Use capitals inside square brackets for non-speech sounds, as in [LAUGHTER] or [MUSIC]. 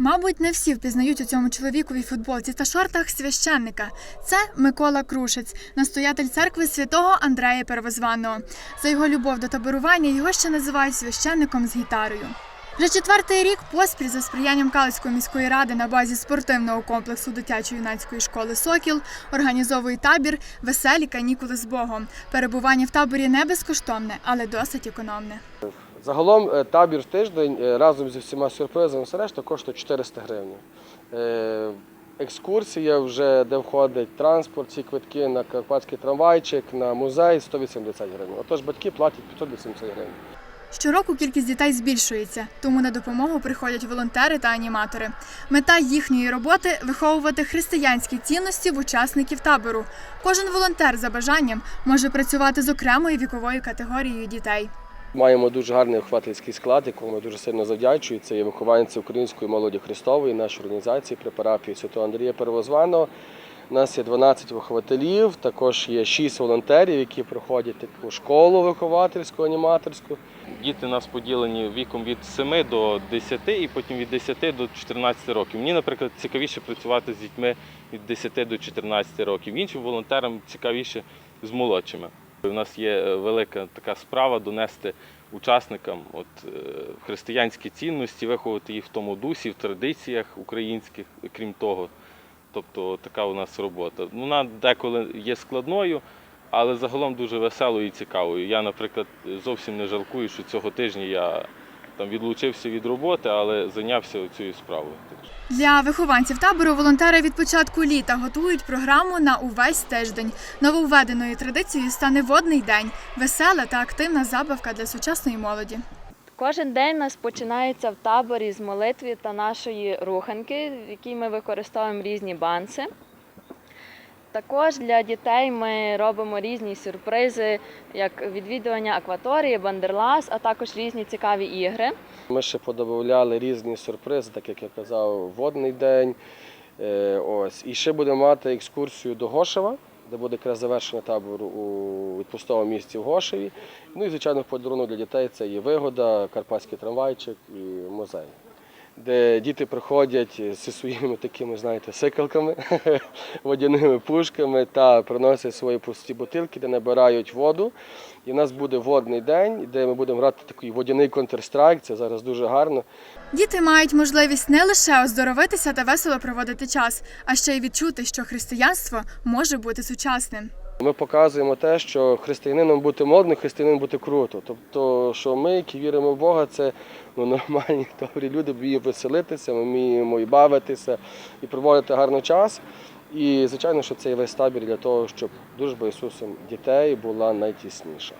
Мабуть, не всі впізнають у цьому чоловіковій футболці та шортах священника. Це Микола Крушець, настоятель церкви святого Андрея Первозваного. За його любов до таборування його ще називають священником з гітарою. Вже четвертий рік поспіль за сприянням Калицької міської ради на базі спортивного комплексу дитячо-юнацької школи Сокіл організовує табір Веселі канікули з Богом. Перебування в таборі не безкоштовне, але досить економне. Загалом е, табір тиждень е, разом зі всіма сюрпризами все решта коштує 400 гривень. Е, Екскурсія вже, де входить транспорт, ці квитки на карпатський трамвайчик, на музей 180 гривень. Отож батьки платять 580 гривень. Щороку кількість дітей збільшується, тому на допомогу приходять волонтери та аніматори. Мета їхньої роботи виховувати християнські цінності в учасників табору. Кожен волонтер за бажанням може працювати з окремою віковою категорією дітей. Маємо дуже гарний виховательський склад, якому ми дуже сильно завдячую. Це є вихованці української молоді Христової, нашої організації при парафії Святого Андрія Первозваного. У нас є 12 вихователів, також є 6 волонтерів, які проходять таку школу виховательську, аніматорську. Діти у нас поділені віком від 7 до 10 і потім від 10 до 14 років. Мені, наприклад, цікавіше працювати з дітьми від 10 до 14 років. Іншим волонтерам цікавіше з молодшими. У нас є е, велика така справа донести учасникам от, е, християнські цінності, виховати їх в тому дусі, в традиціях українських, крім того. Тобто така у нас робота. Вона деколи є складною, але загалом дуже веселою і цікавою. Я, наприклад, зовсім не жалкую, що цього тижня я там відлучився від роботи, але зайнявся цією справою. Для вихованців табору волонтери від початку літа готують програму на увесь тиждень. Нововведеною традицією стане водний день весела та активна забавка для сучасної молоді. Кожен день у нас починається в таборі з молитви та нашої руханки, в якій ми використовуємо різні банси. Також для дітей ми робимо різні сюрпризи, як відвідування акваторії, бандерлас, а також різні цікаві ігри. Ми ще подобавляли різні сюрпризи, так як я казав, водний день. Е, Ось. І ще будемо мати екскурсію до Гошева, де буде якраз завершення табору у відпустовому місці в Гошеві. Ну і, звичайно, подарунок для дітей це є вигода, карпатський трамвайчик і музей. Де діти приходять зі своїми такими, знаєте, сикалками, [LAUGHS] водяними пушками та приносять свої пусті бутилки, де набирають воду. І в нас буде водний день, де ми будемо грати такий водяний контрстрайк. Це зараз дуже гарно. Діти мають можливість не лише оздоровитися та весело проводити час, а ще й відчути, що християнство може бути сучасним. Ми показуємо те, що християнином бути модним, християнином бути круто. Тобто, що ми, які віримо в Бога, це ну, нормальні, [LAUGHS] добрі люди, вміємо веселитися, ми вміємо і бавитися, і проводити гарний час. І, звичайно, що цей весь табір для того, щоб дружба Ісусом дітей була найтісніша.